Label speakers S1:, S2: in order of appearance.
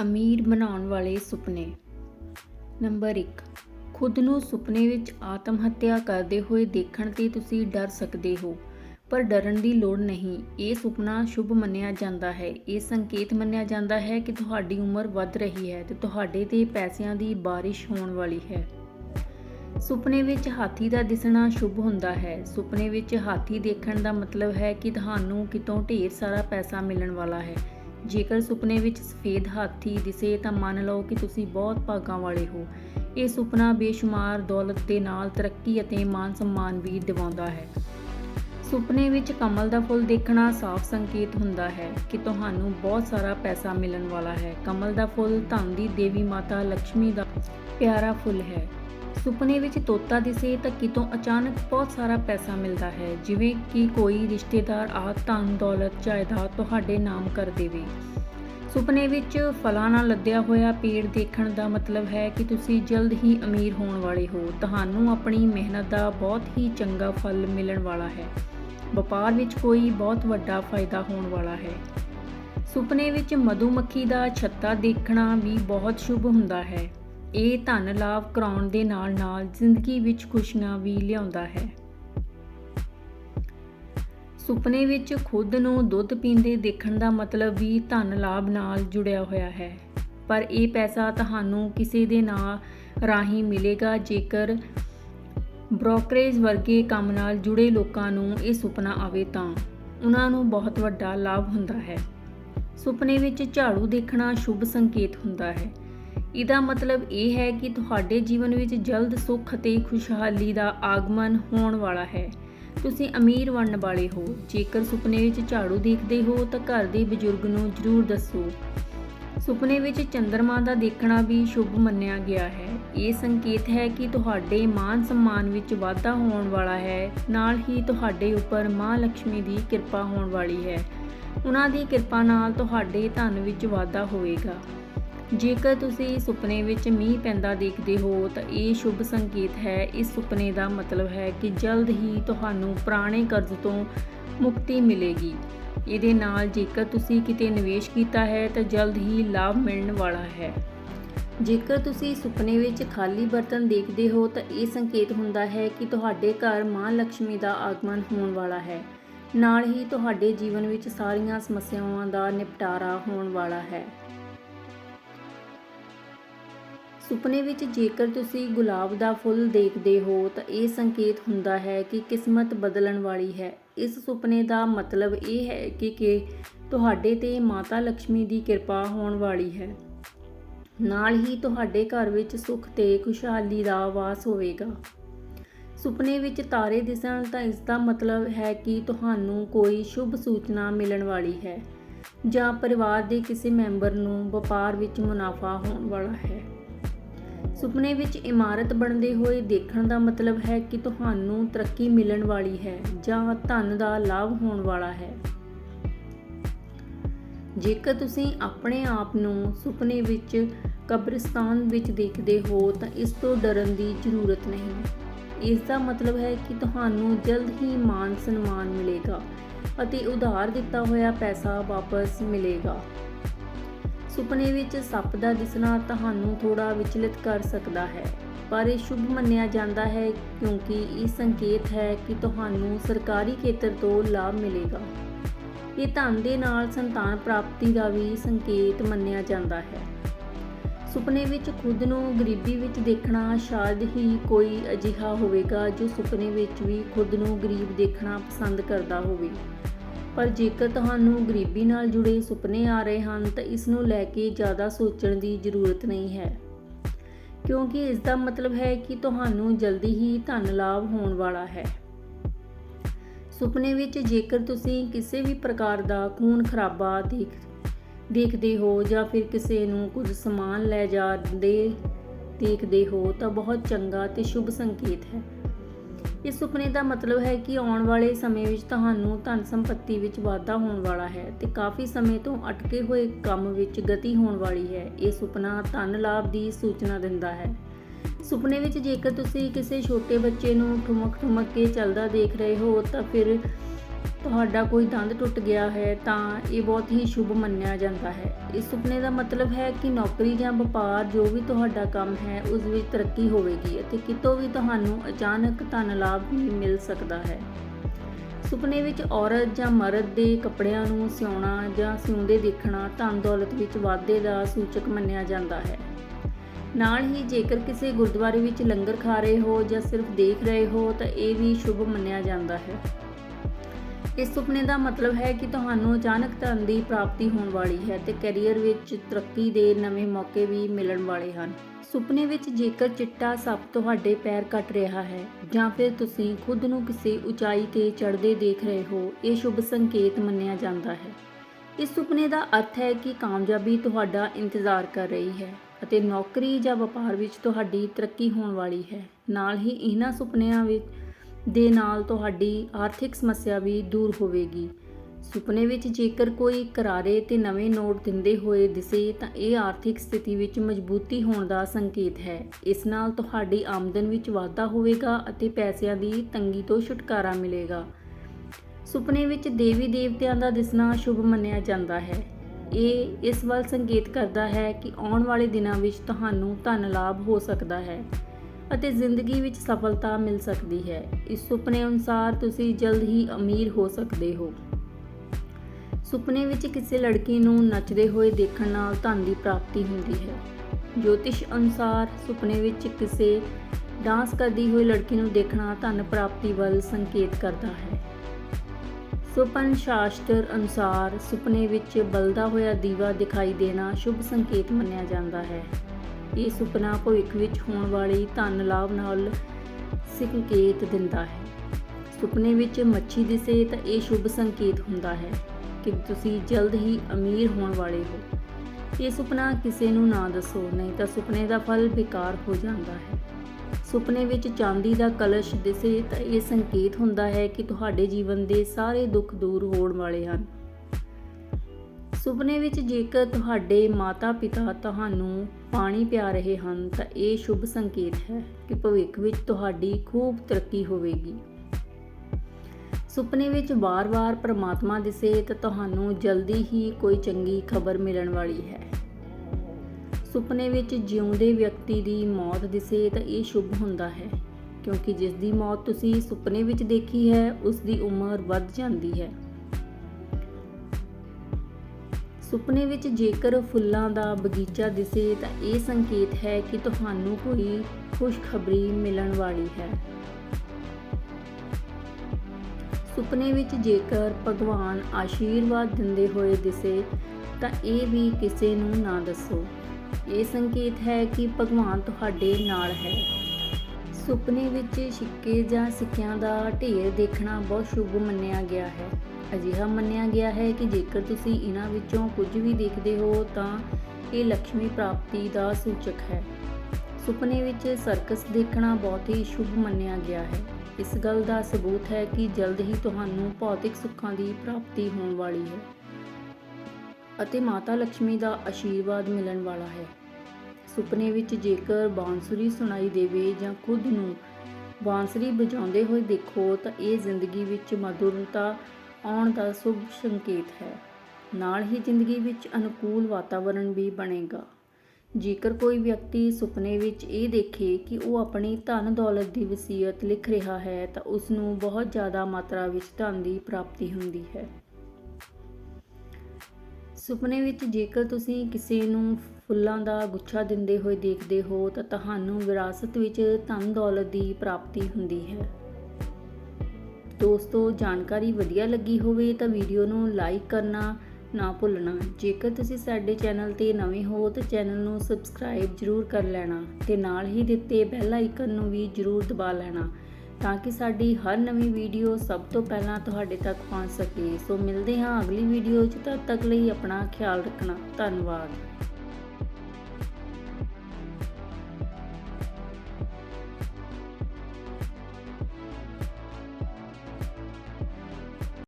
S1: ਅਮੀਰ ਬਣਾਉਣ ਵਾਲੇ ਸੁਪਨੇ। ਨੰਬਰ 1 ਖੁਦ ਨੂੰ ਸੁਪਨੇ ਵਿੱਚ ਆਤਮ ਹੱਤਿਆ ਕਰਦੇ ਹੋਏ ਦੇਖਣ ਤੇ ਤੁਸੀਂ ਡਰ ਸਕਦੇ ਹੋ, ਪਰ ਡਰਨ ਦੀ ਲੋੜ ਨਹੀਂ। ਇਹ ਸੁਪਨਾ ਸ਼ੁਭ ਮੰਨਿਆ ਜਾਂਦਾ ਹੈ। ਇਹ ਸੰਕੇਤ ਮੰਨਿਆ ਜਾਂਦਾ ਹੈ ਕਿ ਤੁਹਾਡੀ ਉਮਰ ਵੱਧ ਰਹੀ ਹੈ ਤੇ ਤੁਹਾਡੇ ਤੇ ਪੈਸਿਆਂ ਦੀ ਬਾਰਿਸ਼ ਹੋਣ ਵਾਲੀ ਹੈ। ਸੁਪਨੇ ਵਿੱਚ ਹਾਥੀ ਦਾ ਦਿਸਣਾ ਸ਼ੁਭ ਹੁੰਦਾ ਹੈ। ਸੁਪਨੇ ਵਿੱਚ ਹਾਥੀ ਦੇਖਣ ਦਾ ਮਤਲਬ ਹੈ ਕਿ ਤੁਹਾਨੂੰ ਕਿਤੋਂ ਢੇਰ ਸਾਰਾ ਪੈਸਾ ਮਿਲਣ ਵਾਲਾ ਹੈ। ਜੇਕਰ ਸੁਪਨੇ ਵਿੱਚ ਸਫੇਦ ਹਾਥੀ ਦਿਸੇ ਤਾਂ ਮੰਨ ਲਓ ਕਿ ਤੁਸੀਂ ਬਹੁਤ ਭਾਗਾਂ ਵਾਲੇ ਹੋ। ਇਹ ਸੁਪਨਾ ਬੇਸ਼ੁਮਾਰ ਦੌਲਤ ਦੇ ਨਾਲ ਤਰੱਕੀ ਅਤੇ ਮਾਨ ਸਨਮਾਨ ਵੀ ਦਿਵਾਉਂਦਾ ਹੈ। ਸੁਪਨੇ ਵਿੱਚ ਕਮਲ ਦਾ ਫੁੱਲ ਦੇਖਣਾ ਸਾਫ਼ ਸੰਕੇਤ ਹੁੰਦਾ ਹੈ ਕਿ ਤੁਹਾਨੂੰ ਬਹੁਤ ਸਾਰਾ ਪੈਸਾ ਮਿਲਣ ਵਾਲਾ ਹੈ। ਕਮਲ ਦਾ ਫੁੱਲ ਧਨ ਦੀ ਦੇਵੀ ਮਾਤਾ ਲక్ష్ਮੀ ਦਾ ਪਿਆਰਾ ਫੁੱਲ ਹੈ। ਸੁਪਨੇ ਵਿੱਚ ਤੋਤਾ ਦਿਸੇ ਤਾਂ ਕਿਤੋਂ ਅਚਾਨਕ ਬਹੁਤ ਸਾਰਾ ਪੈਸਾ ਮਿਲਦਾ ਹੈ। ਜਿਵੇਂ ਕਿ ਕੋਈ ਰਿਸ਼ਤੇਦਾਰ ਆ ਧਨ, ਦੌਲਤ, ਜਾਇਦਾਦ ਤੁਹਾਡੇ ਨਾਮ ਕਰ ਦੇਵੇ। ਸੁਪਨੇ ਵਿੱਚ ਫਲਾਂ ਨਾਲ ਲੱਦਿਆ ਹੋਇਆ ਪੇੜ ਦੇਖਣ ਦਾ ਮਤਲਬ ਹੈ ਕਿ ਤੁਸੀਂ ਜਲਦ ਹੀ ਅਮੀਰ ਹੋਣ ਵਾਲੇ ਹੋ। ਤੁਹਾਨੂੰ ਆਪਣੀ ਮਿਹਨਤ ਦਾ ਬਹੁਤ ਹੀ ਚੰਗਾ ਫਲ ਮਿਲਣ ਵਾਲਾ ਹੈ। ਵਪਾਰ ਵਿੱਚ ਕੋਈ ਬਹੁਤ ਵੱਡਾ ਫਾਇਦਾ ਹੋਣ ਵਾਲਾ ਹੈ। ਸੁਪਨੇ ਵਿੱਚ ਮਧੂਮੱਖੀ ਦਾ ਛੱਤਾ ਦੇਖਣਾ ਵੀ ਬਹੁਤ ਸ਼ੁਭ ਹੁੰਦਾ ਹੈ। ਇਹ ਧਨ ਲਾਭ ਕਰਾਉਣ ਦੇ ਨਾਲ-ਨਾਲ ਜ਼ਿੰਦਗੀ ਵਿੱਚ ਖੁਸ਼ੀਆਂ ਵੀ ਲਿਆਉਂਦਾ ਹੈ। ਸੁਪਨੇ ਵਿੱਚ ਖੁਦ ਨੂੰ ਦੁੱਧ ਪੀਂਦੇ ਦੇਖਣ ਦਾ ਮਤਲਬ ਵੀ ਧਨ ਲਾਭ ਨਾਲ ਜੁੜਿਆ ਹੋਇਆ ਹੈ। ਪਰ ਇਹ ਪੈਸਾ ਤੁਹਾਨੂੰ ਕਿਸੇ ਦੇ ਨਾਲ ਰਾਹੀਂ ਮਿਲੇਗਾ ਜੇਕਰ ਬ੍ਰੋਕਰੇਜ ਵਰਗੇ ਕੰਮ ਨਾਲ ਜੁੜੇ ਲੋਕਾਂ ਨੂੰ ਇਹ ਸੁਪਨਾ ਆਵੇ ਤਾਂ। ਉਹਨਾਂ ਨੂੰ ਬਹੁਤ ਵੱਡਾ ਲਾਭ ਹੁੰਦਾ ਹੈ। ਸੁਪਨੇ ਵਿੱਚ ਝਾੜੂ ਦੇਖਣਾ ਸ਼ੁਭ ਸੰਕੇਤ ਹੁੰਦਾ ਹੈ। ਇਹਦਾ ਮਤਲਬ ਇਹ ਹੈ ਕਿ ਤੁਹਾਡੇ ਜੀਵਨ ਵਿੱਚ ਜਲਦ ਸੁੱਖ ਅਤੇ ਖੁਸ਼ਹਾਲੀ ਦਾ ਆਗਮਨ ਹੋਣ ਵਾਲਾ ਹੈ। ਤੁਸੀਂ ਅਮੀਰ ਬਣਨ ਵਾਲੇ ਹੋ। ਜੇਕਰ ਸੁਪਨੇ ਵਿੱਚ ਝਾੜੂ ਦੇਖਦੇ ਹੋ, ਤਾਂ ਘਰ ਦੇ ਬਜ਼ੁਰਗ ਨੂੰ ਜ਼ਰੂਰ ਦੱਸੋ। ਸੁਪਨੇ ਵਿੱਚ ਚੰਦਰਮਾ ਦਾ ਦੇਖਣਾ ਵੀ ਸ਼ੁਭ ਮੰਨਿਆ ਗਿਆ ਹੈ। ਇਹ ਸੰਕੇਤ ਹੈ ਕਿ ਤੁਹਾਡੇ ਮਾਨ ਸਨਮਾਨ ਵਿੱਚ ਵਾਧਾ ਹੋਣ ਵਾਲਾ ਹੈ। ਨਾਲ ਹੀ ਤੁਹਾਡੇ ਉੱਪਰ ਮਾਂ ਲక్ష్ਮੀ ਦੀ ਕਿਰਪਾ ਹੋਣ ਵਾਲੀ ਹੈ। ਉਹਨਾਂ ਦੀ ਕਿਰਪਾ ਨਾਲ ਤੁਹਾਡੇ ਧਨ ਵਿੱਚ ਵਾਧਾ ਹੋਵੇਗਾ। ਜੇਕਰ ਤੁਸੀਂ ਸੁਪਨੇ ਵਿੱਚ ਮੀਂਹ ਪੈਂਦਾ ਦੇਖਦੇ ਹੋ ਤਾਂ ਇਹ ਸ਼ੁਭ ਸੰਕੇਤ ਹੈ। ਇਸ ਸੁਪਨੇ ਦਾ ਮਤਲਬ ਹੈ ਕਿ ਜਲਦ ਹੀ ਤੁਹਾਨੂੰ ਪੁਰਾਣੇ ਕਰਜ਼ ਤੋਂ ਮੁਕਤੀ ਮਿਲੇਗੀ। ਇਹਦੇ ਨਾਲ ਜੇਕਰ ਤੁਸੀਂ ਕਿਤੇ ਨਿਵੇਸ਼ ਕੀਤਾ ਹੈ ਤਾਂ ਜਲਦ ਹੀ ਲਾਭ ਮਿਲਣ ਵਾਲਾ ਹੈ। ਜੇਕਰ ਤੁਸੀਂ ਸੁਪਨੇ ਵਿੱਚ ਖਾਲੀ ਬਰਤਨ ਦੇਖਦੇ ਹੋ ਤਾਂ ਇਹ ਸੰਕੇਤ ਹੁੰਦਾ ਹੈ ਕਿ ਤੁਹਾਡੇ ਘਰ ਮਾਂ ਲక్ష్ਮੀ ਦਾ ਆਗਮਨ ਹੋਣ ਵਾਲਾ ਹੈ। ਨਾਲ ਹੀ ਤੁਹਾਡੇ ਜੀਵਨ ਵਿੱਚ ਸਾਰੀਆਂ ਸਮੱਸਿਆਵਾਂ ਦਾ ਨਿਪਟਾਰਾ ਹੋਣ ਵਾਲਾ ਹੈ। ਸੁਪਨੇ ਵਿੱਚ ਜੇਕਰ ਤੁਸੀਂ ਗੁਲਾਬ ਦਾ ਫੁੱਲ ਦੇਖਦੇ ਹੋ ਤਾਂ ਇਹ ਸੰਕੇਤ ਹੁੰਦਾ ਹੈ ਕਿ ਕਿਸਮਤ ਬਦਲਣ ਵਾਲੀ ਹੈ। ਇਸ ਸੁਪਨੇ ਦਾ ਮਤਲਬ ਇਹ ਹੈ ਕਿ ਕਿ ਤੁਹਾਡੇ ਤੇ ਮਾਤਾ ਲక్ష్ਮੀ ਦੀ ਕਿਰਪਾ ਹੋਣ ਵਾਲੀ ਹੈ। ਨਾਲ ਹੀ ਤੁਹਾਡੇ ਘਰ ਵਿੱਚ ਸੁੱਖ ਤੇ ਖੁਸ਼ਹਾਲੀ ਦਾ ਵਾਸ ਹੋਵੇਗਾ। ਸੁਪਨੇ ਵਿੱਚ ਤਾਰੇ ਦਿਸਣ ਤਾਂ ਇਸ ਦਾ ਮਤਲਬ ਹੈ ਕਿ ਤੁਹਾਨੂੰ ਕੋਈ ਸ਼ੁਭ ਸੂਚਨਾ ਮਿਲਣ ਵਾਲੀ ਹੈ ਜਾਂ ਪਰਿਵਾਰ ਦੇ ਕਿਸੇ ਮੈਂਬਰ ਨੂੰ ਵਪਾਰ ਵਿੱਚ ਮੁਨਾਫਾ ਹੋਣ ਵਾਲਾ ਹੈ। ਸੁਪਨੇ ਵਿੱਚ ਇਮਾਰਤ ਬਣਦੇ ਹੋਏ ਦੇਖਣ ਦਾ ਮਤਲਬ ਹੈ ਕਿ ਤੁਹਾਨੂੰ ਤਰੱਕੀ ਮਿਲਣ ਵਾਲੀ ਹੈ ਜਾਂ ਧਨ ਦਾ ਲਾਭ ਹੋਣ ਵਾਲਾ ਹੈ। ਜੇਕਰ ਤੁਸੀਂ ਆਪਣੇ ਆਪ ਨੂੰ ਸੁਪਨੇ ਵਿੱਚ ਕਬਰਿਸਤਾਨ ਵਿੱਚ ਦੇਖਦੇ ਹੋ ਤਾਂ ਇਸ ਤੋਂ ਡਰਨ ਦੀ ਜ਼ਰੂਰਤ ਨਹੀਂ। ਇਸ ਦਾ ਮਤਲਬ ਹੈ ਕਿ ਤੁਹਾਨੂੰ ਜਲਦ ਹੀ ਮਾਨ ਸਨਮਾਨ ਮਿਲੇਗਾ ਅਤੇ ਉਧਾਰ ਦਿੱਤਾ ਹੋਇਆ ਪੈਸਾ ਵਾਪਸ ਮਿਲੇਗਾ। ਸੁਪਨੇ ਵਿੱਚ ਸੱਪ ਦਾ ਦਿਸਣਾ ਤੁਹਾਨੂੰ ਥੋੜਾ ਵਿਚਲਿਤ ਕਰ ਸਕਦਾ ਹੈ, ਪਰ ਇਹ ਸ਼ੁਭ ਮੰਨਿਆ ਜਾਂਦਾ ਹੈ ਕਿਉਂਕਿ ਇਹ ਸੰਕੇਤ ਹੈ ਕਿ ਤੁਹਾਨੂੰ ਸਰਕਾਰੀ ਖੇਤਰ ਤੋਂ ਲਾਭ ਮਿਲੇਗਾ। ਇਹ ਧਨ ਦੇ ਨਾਲ ਸੰਤਾਨ ਪ੍ਰਾਪਤੀ ਦਾ ਵੀ ਸੰਕੇਤ ਮੰਨਿਆ ਜਾਂਦਾ ਹੈ। ਸੁਪਨੇ ਵਿੱਚ ਖੁਦ ਨੂੰ ਗਰੀਬੀ ਵਿੱਚ ਦੇਖਣਾ ਸ਼ਾਇਦ ਹੀ ਕੋਈ ਅਜਿਹਾ ਹੋਵੇਗਾ ਜੋ ਸੁਪਨੇ ਵਿੱਚ ਵੀ ਖੁਦ ਨੂੰ ਗਰੀਬ ਦੇਖਣਾ ਪਸੰਦ ਕਰਦਾ ਹੋਵੇ। ਪਰ ਜੇਕਰ ਤੁਹਾਨੂੰ ਗਰੀਬੀ ਨਾਲ ਜੁੜੇ ਸੁਪਨੇ ਆ ਰਹੇ ਹਨ, ਤਾਂ ਇਸ ਨੂੰ ਲੈ ਕੇ ਜ਼ਿਆਦਾ ਸੋਚਣ ਦੀ ਜ਼ਰੂਰਤ ਨਹੀਂ ਹੈ। ਕਿਉਂਕਿ ਇਸ ਦਾ ਮਤਲਬ ਹੈ ਕਿ ਤੁਹਾਨੂੰ ਜਲਦੀ ਹੀ ਧਨ ਲਾਭ ਹੋਣ ਵਾਲਾ ਹੈ। ਸੁਪਨੇ ਵਿੱਚ ਜੇਕਰ ਤੁਸੀਂ ਕਿਸੇ ਵੀ ਪ੍ਰਕਾਰ ਦਾ ਖੂਨ ਖਰਾਬਾ ਦੇਖ, ਦੇਖਦੇ ਹੋ ਜਾਂ ਫਿਰ ਕਿਸੇ ਨੂੰ ਕੁਝ ਸਮਾਨ ਲੈ ਜਾਂਦੇ, ਦੇਖਦੇ ਹੋ, ਤਾਂ ਬਹੁਤ ਚੰਗਾ ਤੇ ਸ਼ੁਭ ਸੰਕੇਤ ਹੈ। ਇਸ ਸੁਪਨੇ ਦਾ ਮਤਲਬ ਹੈ ਕਿ ਆਉਣ ਵਾਲੇ ਸਮੇਂ ਵਿੱਚ ਤੁਹਾਨੂੰ ਧਨ ਸੰਪਤੀ ਵਿੱਚ ਵਾਧਾ ਹੋਣ ਵਾਲਾ ਹੈ ਤੇ ਕਾਫੀ ਸਮੇਂ ਤੋਂ ਅਟਕੇ ਹੋਏ ਕੰਮ ਵਿੱਚ ਗਤੀ ਹੋਣ ਵਾਲੀ ਹੈ। ਇਹ ਸੁਪਨਾ ਧਨ ਲਾਭ ਦੀ ਸੂਚਨਾ ਦਿੰਦਾ ਹੈ। ਸੁਪਨੇ ਵਿੱਚ ਜੇਕਰ ਤੁਸੀਂ ਕਿਸੇ ਛੋਟੇ ਬੱਚੇ ਨੂੰ ਠੁਮਕ ਠੁਮਕ ਕੇ ਚੱਲਦਾ ਦੇਖ ਰਹੇ ਹੋ ਤਾਂ ਫਿਰ ਤੁਹਾਡਾ ਕੋਈ ਦੰਦ ਟੁੱਟ ਗਿਆ ਹੈ ਤਾਂ ਇਹ ਬਹੁਤ ਹੀ ਸ਼ੁਭ ਮੰਨਿਆ ਜਾਂਦਾ ਹੈ। ਇਸ ਸੁਪਨੇ ਦਾ ਮਤਲਬ ਹੈ ਕਿ ਨੌਕਰੀ ਜਾਂ ਵਪਾਰ ਜੋ ਵੀ ਤੁਹਾਡਾ ਕੰਮ ਹੈ, ਉਸ ਵਿੱਚ ਤਰੱਕੀ ਹੋਵੇਗੀ ਅਤੇ ਕਿਤੋਂ ਵੀ ਤੁਹਾਨੂੰ ਅਚਾਨਕ ਧਨ ਲਾਭ ਵੀ ਮਿਲ ਸਕਦਾ ਹੈ। ਸੁਪਨੇ ਵਿੱਚ ਔਰਤ ਜਾਂ ਮਰਦ ਦੇ ਕੱਪੜਿਆਂ ਨੂੰ ਸਿਉਣਾ ਜਾਂ ਸਿਉਂਦੇ ਦੇਖਣਾ ਧਨ ਦੌਲਤ ਵਿੱਚ ਵਾਧੇ ਦਾ ਸੂਚਕ ਮੰਨਿਆ ਜਾਂਦਾ ਹੈ। ਨਾਲ ਹੀ ਜੇਕਰ ਕਿਸੇ ਗੁਰਦੁਆਰੇ ਵਿੱਚ ਲੰਗਰ ਖਾ ਰਹੇ ਹੋ ਜਾਂ ਸਿਰਫ ਦੇਖ ਰਹੇ ਹੋ ਤਾਂ ਇਹ ਵੀ ਸ਼ੁਭ ਮੰਨਿਆ ਜਾਂਦਾ ਹੈ। ਇਸ ਸੁਪਨੇ ਦਾ ਮਤਲਬ ਹੈ ਕਿ ਤੁਹਾਨੂੰ ਅਚਾਨਕ ਧਨ ਦੀ ਪ੍ਰਾਪਤੀ ਹੋਣ ਵਾਲੀ ਹੈ ਤੇ ਕੈਰੀਅਰ ਵਿੱਚ ਤਰੱਕੀ ਦੇ ਨਵੇਂ ਮੌਕੇ ਵੀ ਮਿਲਣ ਵਾਲੇ ਹਨ। ਸੁਪਨੇ ਵਿੱਚ ਜੇਕਰ ਚਿੱਟਾ ਸੱਪ ਤੁਹਾਡੇ ਪੈਰ ਕੱਟ ਰਿਹਾ ਹੈ ਜਾਂ ਫਿਰ ਤੁਸੀਂ ਖੁਦ ਨੂੰ ਕਿਸੇ ਉਚਾਈ ਤੇ ਚੜ੍ਹਦੇ ਦੇਖ ਰਹੇ ਹੋ, ਇਹ ਸ਼ੁਭ ਸੰਕੇਤ ਮੰਨਿਆ ਜਾਂਦਾ ਹੈ। ਇਸ ਸੁਪਨੇ ਦਾ ਅਰਥ ਹੈ ਕਿ ਕਾਮਯਾਬੀ ਤੁਹਾਡਾ ਇੰਤਜ਼ਾਰ ਕਰ ਰਹੀ ਹੈ ਅਤੇ ਨੌਕਰੀ ਜਾਂ ਵਪਾਰ ਵਿੱਚ ਤੁਹਾਡੀ ਤਰੱਕੀ ਹੋਣ ਵਾਲੀ ਹੈ। ਨਾਲ ਹੀ ਇਹਨਾਂ ਸੁਪਨਿਆਂ ਵਿੱਚ ਦੇ ਨਾਲ ਤੁਹਾਡੀ ਆਰਥਿਕ ਸਮੱਸਿਆ ਵੀ ਦੂਰ ਹੋਵੇਗੀ। ਸੁਪਨੇ ਵਿੱਚ ਜੇਕਰ ਕੋਈ ਕਰਾਰੇ ਤੇ ਨਵੇਂ ਨੋਟ ਦਿੰਦੇ ਹੋਏ ਦਿਸੇ ਤਾਂ ਇਹ ਆਰਥਿਕ ਸਥਿਤੀ ਵਿੱਚ ਮਜ਼ਬੂਤੀ ਹੋਣ ਦਾ ਸੰਕੇਤ ਹੈ। ਇਸ ਨਾਲ ਤੁਹਾਡੀ ਆਮਦਨ ਵਿੱਚ ਵਾਧਾ ਹੋਵੇਗਾ ਅਤੇ ਪੈਸਿਆਂ ਦੀ ਤੰਗੀ ਤੋਂ ਛੁਟਕਾਰਾ ਮਿਲੇਗਾ। ਸੁਪਨੇ ਵਿੱਚ ਦੇਵੀ ਦੇਵਤਿਆਂ ਦਾ ਦਿਸਣਾ ਸ਼ੁਭ ਮੰਨਿਆ ਜਾਂਦਾ ਹੈ। ਇਹ ਇਸ ਵੱਲ ਸੰਕੇਤ ਕਰਦਾ ਹੈ ਕਿ ਆਉਣ ਵਾਲੇ ਦਿਨਾਂ ਵਿੱਚ ਤੁਹਾਨੂੰ ਧਨ ਲਾਭ ਹੋ ਸਕਦਾ ਹੈ। ਅਤੇ ਜ਼ਿੰਦਗੀ ਵਿੱਚ ਸਫਲਤਾ ਮਿਲ ਸਕਦੀ ਹੈ। ਇਸ ਸੁਪਨੇ ਅਨੁਸਾਰ ਤੁਸੀਂ ਜਲਦ ਹੀ ਅਮੀਰ ਹੋ ਸਕਦੇ ਹੋ। ਸੁਪਨੇ ਵਿੱਚ ਕਿਸੇ ਲੜਕੀ ਨੂੰ ਨੱਚਦੇ ਹੋਏ ਦੇਖਣ ਨਾਲ ਧਨ ਦੀ ਪ੍ਰਾਪਤੀ ਹੁੰਦੀ ਹੈ। ਜੋਤਿਸ਼ ਅਨੁਸਾਰ ਸੁਪਨੇ ਵਿੱਚ ਕਿਸੇ ਡਾਂਸ ਕਰਦੀ ਹੋਈ ਲੜਕੀ ਨੂੰ ਦੇਖਣਾ ਧਨ ਪ੍ਰਾਪਤੀ ਵੱਲ ਸੰਕੇਤ ਕਰਦਾ ਹੈ। ਸੁਪਨ ਸ਼ਾਸਤਰ ਅਨੁਸਾਰ ਸੁਪਨੇ ਵਿੱਚ ਬਲਦਾ ਹੋਇਆ ਦੀਵਾ ਦਿਖਾਈ ਦੇਣਾ ਸ਼ੁਭ ਸੰਕੇਤ ਮੰਨਿਆ ਜਾਂਦਾ ਹੈ। ਇਹ ਸੁਪਨਾ ਭਵਿੱਖ ਵਿੱਚ ਹੋਣ ਵਾਲੀ ਧਨ ਲਾਭ ਨਾਲ ਸੰਕੇਤ ਦਿੰਦਾ ਹੈ। ਸੁਪਨੇ ਵਿੱਚ ਮੱਛੀ ਦਿਸੇ ਤਾਂ ਇਹ ਸ਼ੁਭ ਸੰਕੇਤ ਹੁੰਦਾ ਹੈ ਕਿ ਤੁਸੀਂ ਜਲਦ ਹੀ ਅਮੀਰ ਹੋਣ ਵਾਲੇ ਹੋ। ਇਹ ਸੁਪਨਾ ਕਿਸੇ ਨੂੰ ਨਾ ਦੱਸੋ, ਨਹੀਂ ਤਾਂ ਸੁਪਨੇ ਦਾ ਫਲ ਬੇਕਾਰ ਹੋ ਜਾਂਦਾ ਹੈ। ਸੁਪਨੇ ਵਿੱਚ ਚਾਂਦੀ ਦਾ ਕਲਸ਼ ਦਿਸੇ ਤਾਂ ਇਹ ਸੰਕੇਤ ਹੁੰਦਾ ਹੈ ਕਿ ਤੁਹਾਡੇ ਜੀਵਨ ਦੇ ਸਾਰੇ ਦੁੱਖ ਦੂਰ ਹੋਣ ਵਾਲੇ ਹਨ। ਸੁਪਨੇ ਵਿੱਚ ਜੇਕਰ ਤੁਹਾਡੇ ਮਾਤਾ-ਪਿਤਾ ਤੁਹਾਨੂੰ ਪਾਣੀ ਪਿਆ ਰਹੇ ਹਨ, ਤਾਂ ਇਹ ਸ਼ੁਭ ਸੰਕੇਤ ਹੈ ਕਿ ਭਵਿੱਖ ਵਿੱਚ ਤੁਹਾਡੀ ਖੂਬ ਤਰੱਕੀ ਹੋਵੇਗੀ। ਸੁਪਨੇ ਵਿੱਚ ਵਾਰ-ਵਾਰ ਪ੍ਰਮਾਤਮਾ ਦਿਸੇ ਤਾਂ ਤੁਹਾਨੂੰ ਜਲਦੀ ਹੀ ਕੋਈ ਚੰਗੀ ਖਬਰ ਮਿਲਣ ਵਾਲੀ ਹੈ। ਸੁਪਨੇ ਵਿੱਚ ਜਿਉਂਦੇ ਵਿਅਕਤੀ ਦੀ ਮੌਤ ਦਿਸੇ ਤਾਂ ਇਹ ਸ਼ੁਭ ਹੁੰਦਾ ਹੈ, ਕਿਉਂਕਿ ਜਿਸ ਦੀ ਮੌਤ ਤੁਸੀਂ ਸੁਪਨੇ ਵਿੱਚ ਦੇਖੀ ਹੈ, ਉਸ ਦੀ ਉਮਰ ਵੱਧ ਜਾਂਦੀ ਹੈ। ਸੁਪਨੇ ਵਿੱਚ ਜੇਕਰ ਫੁੱਲਾਂ ਦਾ ਬਗੀਚਾ ਦਿਸੇ ਤਾਂ ਇਹ ਸੰਕੇਤ ਹੈ ਕਿ ਤੁਹਾਨੂੰ ਕੋਈ ਖੁਸ਼ਖਬਰੀ ਮਿਲਣ ਵਾਲੀ ਹੈ। ਸੁਪਨੇ ਵਿੱਚ ਜੇਕਰ ਭਗਵਾਨ ਆਸ਼ੀਰਵਾਦ ਦਿੰਦੇ ਹੋਏ ਦਿਸੇ ਤਾਂ ਇਹ ਵੀ ਕਿਸੇ ਨੂੰ ਨਾ ਦੱਸੋ। ਇਹ ਸੰਕੇਤ ਹੈ ਕਿ ਭਗਵਾਨ ਤੁਹਾਡੇ ਨਾਲ ਹੈ। ਸੁਪਨੇ ਵਿੱਚ ਸਿੱਕੇ ਜਾਂ ਸਿੱਕਿਆਂ ਦਾ ਢੇਰ ਦੇਖਣਾ ਬਹੁਤ ਸ਼ੁਭ ਮੰਨਿਆ ਗਿਆ ਹੈ। ਅਜਿਹਾ ਮੰਨਿਆ ਗਿਆ ਹੈ ਕਿ ਜੇਕਰ ਤੁਸੀਂ ਇਹਨਾਂ ਵਿੱਚੋਂ ਕੁਝ ਵੀ ਦੇਖਦੇ ਹੋ ਤਾਂ ਇਹ ਲక్ష్ਮੀ ਪ੍ਰਾਪਤੀ ਦਾ ਸੂਚਕ ਹੈ। ਸੁਪਨੇ ਵਿੱਚ ਸਰਕਸ ਦੇਖਣਾ ਬਹੁਤ ਹੀ ਸ਼ੁਭ ਮੰਨਿਆ ਗਿਆ ਹੈ। ਇਸ ਗੱਲ ਦਾ ਸਬੂਤ ਹੈ ਕਿ ਜਲਦ ਹੀ ਤੁਹਾਨੂੰ ਭੌਤਿਕ ਸੁੱਖਾਂ ਦੀ ਪ੍ਰਾਪਤੀ ਹੋਣ ਵਾਲੀ ਹੈ ਅਤੇ ਮਾਤਾ ਲక్ష్ਮੀ ਦਾ ਆਸ਼ੀਰਵਾਦ ਮਿਲਣ ਵਾਲਾ ਹੈ। ਸੁਪਨੇ ਵਿੱਚ ਜੇਕਰ ਬਾਂਸੁਰੀ ਸੁਣਾਈ ਦੇਵੇ ਜਾਂ ਖੁਦ ਨੂੰ ਬਾਂਸੁਰੀ ਵਜਾਉਂਦੇ ਹੋਏ ਦੇਖੋ ਤਾਂ ਇਹ ਜ਼ਿੰਦਗੀ ਵਿੱਚ ਮਧੁਰਤਾ ਆਉਣ ਦਾ ਸ਼ੁਭ ਸੰਕੇਤ ਹੈ। ਨਾਲ ਹੀ ਜ਼ਿੰਦਗੀ ਵਿੱਚ ਅਨੁਕੂਲ ਵਾਤਾਵਰਣ ਵੀ ਬਣੇਗਾ। ਜੇਕਰ ਕੋਈ ਵਿਅਕਤੀ ਸੁਪਨੇ ਵਿੱਚ ਇਹ ਦੇਖੇ ਕਿ ਉਹ ਆਪਣੀ ਧਨ ਦੌਲਤ ਦੀ ਵਸੀਅਤ ਲਿਖ ਰਿਹਾ ਹੈ ਤਾਂ ਉਸ ਨੂੰ ਬਹੁਤ ਜ਼ਿਆਦਾ ਮਾਤਰਾ ਵਿੱਚ ਧਨ ਦੀ ਪ੍ਰਾਪਤੀ ਹੁੰਦੀ ਹੈ। ਸੁਪਨੇ ਵਿੱਚ ਜੇਕਰ ਤੁਸੀਂ ਕਿਸੇ ਨੂੰ ਫੁੱਲਾਂ ਦਾ ਗੁੱਛਾ ਦਿੰਦੇ ਹੋਏ ਦੇਖਦੇ ਹੋ ਤਾਂ ਤੁਹਾਨੂੰ ਵਿਰਾਸਤ ਵਿੱਚ ਧਨ ਦੌਲਤ ਦੀ ਪ੍ਰਾਪਤੀ ਹੁੰਦੀ ਹੈ। ਦੋਸਤੋ, ਜਾਣਕਾਰੀ ਵਧੀਆ ਲੱਗੀ ਹੋਵੇ ਤਾਂ ਵੀਡੀਓ ਨੂੰ ਲਾਈਕ ਕਰਨਾ ਨਾ ਭੁੱਲਣਾ। ਜੇਕਰ ਤੁਸੀਂ ਸਾਡੇ ਚੈਨਲ ਤੇ ਨਵੇਂ ਹੋ ਤਾਂ ਚੈਨਲ ਨੂੰ ਸਬਸਕ੍ਰਾਈਬ ਜਰੂਰ ਕਰ ਲੈਣਾ ਤੇ ਨਾਲ ਹੀ ਦਿੱਤੇ ਬੈਲ ਆਈਕਨ ਨੂੰ ਵੀ ਜਰੂਰ ਦਬਾ ਲੈਣਾ ਤਾਂ ਕਿ ਸਾਡੀ ਹਰ ਨਵੀਂ ਵੀਡੀਓ ਸਭ ਤੋਂ ਪਹਿਲਾਂ ਤੁਹਾਡੇ ਤੱਕ ਪਹੁੰਚ ਸਕੇ। ਸੋ ਮਿਲਦੇ ਹਾਂ ਅਗਲੀ ਵੀਡੀਓ 'ਚ, ਤਦ ਤੱਕ ਲਈ ਆਪਣਾ ਖਿਆਲ ਰੱਖਣਾ। ਧੰਨਵਾਦ।